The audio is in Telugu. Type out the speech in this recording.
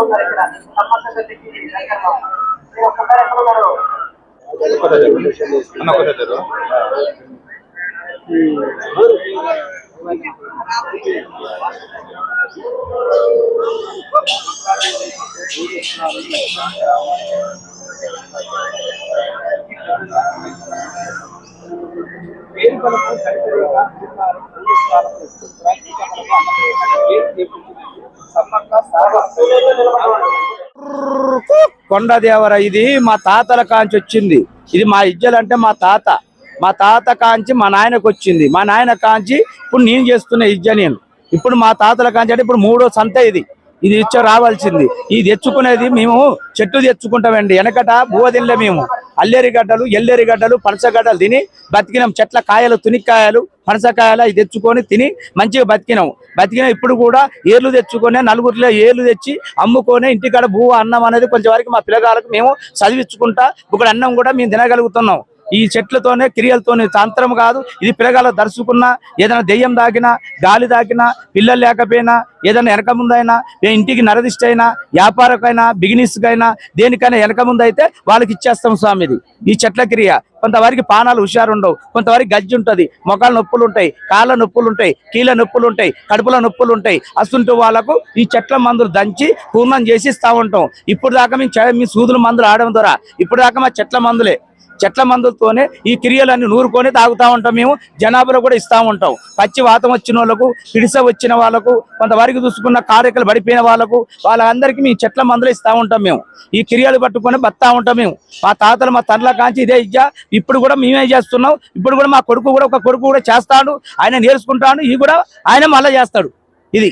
ఉన్నారు ఇక్కడ సమ్మక్క గడ్డికి కొండదేవర ఇది మా తాతల కాంచి వచ్చింది. ఇది మా ఇజ్జలు అంటే మా తాత. మా తాత కాంచి మా నాయనకు వచ్చింది. మా నాయన కాంచి ఇప్పుడు నేను చేస్తున్న ఇజ్జ నేను. ఇప్పుడు మా తాతల కాంచి అంటే ఇప్పుడు మూడో సంత ఇది. ఇది ఇచ్చ రావాల్సింది. ఇది తెచ్చుకునేది మేము చెట్టు తెచ్చుకుంటామండి. వెనకట బువ్వ తినలే మేము అల్లెరిగడ్డలు ఎల్లెరిగడ్డలు పనసగడ్డలు తిని బతికినాం. చెట్ల కాయలు తునిక్కాయలు పనసకాయలు అవి తెచ్చుకొని తిని మంచిగా బతికినాం. బతికిన ఇప్పుడు కూడా ఏర్లు తెచ్చుకొని నలుగురిలో ఏర్లు తెచ్చి అమ్ముకొని ఇంటికాడ భూ అన్నం అనేది కొంచెం వరకు మా పిల్లగాలకు మేము చదివించుకుంటా ఇక్కడ అన్నం కూడా మేము తినగలుగుతున్నాం. ఈ చెట్లతోనే క్రియలతోనే తంత్రం కాదు. ఇది పిల్లగాల దర్శకున్నా ఏదైనా దెయ్యం దాకినా గాలి దాకినా పిల్లలు లేకపోయినా ఏదైనా వెనక ముందైనా ఇంటికి నరదిష్టి అయినా వ్యాపారకైనా బిగినెస్కైనా దేనికైనా వెనక ముందైతే వాళ్ళకి ఇచ్చేస్తాం స్వామిది. ఈ చెట్ల క్రియ. కొంతవరకు పానాలు హుషారు ఉండవు కొంతవరకు గజ్జి ఉంటది మొఖాల నొప్పులు ఉంటాయి కాళ్ళ నొప్పులు ఉంటాయి కీళ్ళ నొప్పులు ఉంటాయి కడుపుల నొప్పులు ఉంటాయి అస్తుంటూ వాళ్ళకు ఈ చెట్ల మందులు దంచి పూర్ణం చేసి ఇస్తా ఉంటాం. ఇప్పుడు దాకా మేము చే- మీ సూదుల మందులు ఆడడం ద్వారా. ఇప్పుడు దాకా మా చెట్ల మందులే. చెట్ల మందులతోనే ఈ క్రియలన్నీ నూరుకొని తాగుతా ఉంటాం మేము. జనాభాలో కూడా ఇస్తా ఉంటాం. పచ్చి వాతం వచ్చిన వాళ్ళకు పిడిస వచ్చిన వాళ్ళకు కొంతవరకు చూసుకున్న కారికలు పడిపోయిన వాళ్ళకు వాళ్ళందరికీ మేము చెట్ల మందులు ఇస్తా ఉంటాం మేము. ఈ క్రియలు పట్టుకొని బతా ఉంటాం మేము. మా తాతలు మా తండ్ల కాంచి ఇదే ఇచ్చా ఇప్పుడు కూడా మేమే చేస్తున్నాం. ఇప్పుడు కూడా మా కొడుకు కూడా ఒక కొడుకు కూడా చేస్తాడు. ఆయన నేర్చుకుంటాడు. ఇది కూడా ఆయన మళ్ళీ చేస్తాడు. ఇది.